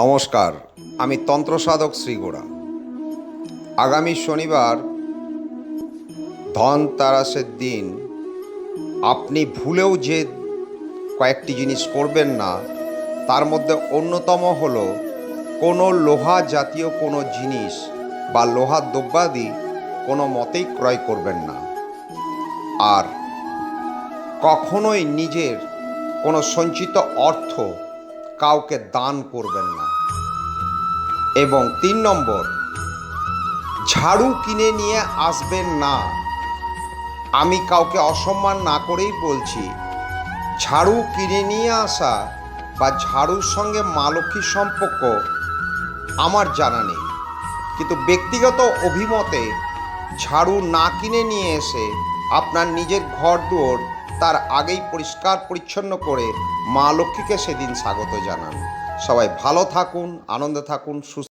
নমস্কার, আমি তন্ত্রসাধক শ্রীগোড়া আগামী শনিবার ধনতারাসের দিন। আপনি ভুলেও যে কয়েকটি জিনিস করবেন না, তার মধ্যে অন্যতম হল কোনো লোহা জাতীয় কোনো জিনিস বা লোহার দ্রব্যাদি কোনো মতেই ক্রয় করবেন না। আর কখনোই নিজের কোনো সঞ্চিত অর্থ কাউকে দান করবেন না। এবং তিন নম্বর, ঝাড়ু কিনে নিয়ে আসবেন না। আমি কাউকে অসম্মান না করেই বলছি, ঝাড়ু কিনে নিয়ে আসা বা ঝাড়ুর সঙ্গে মা লক্ষ্মীর সম্পর্ক আমার জানা নেই। কিন্তু ব্যক্তিগত অভিমতে ঝাড়ু না কিনে নিয়ে এসে আপনার নিজের ঘর দুয়ার তার আগেই পরিষ্কার পরিচ্ছন্ন করে মা লক্ষ্মীকে সেদিন স্বাগত জানান। সবাই ভালো থাকুন, আনন্দে থাকুন, সুস্থ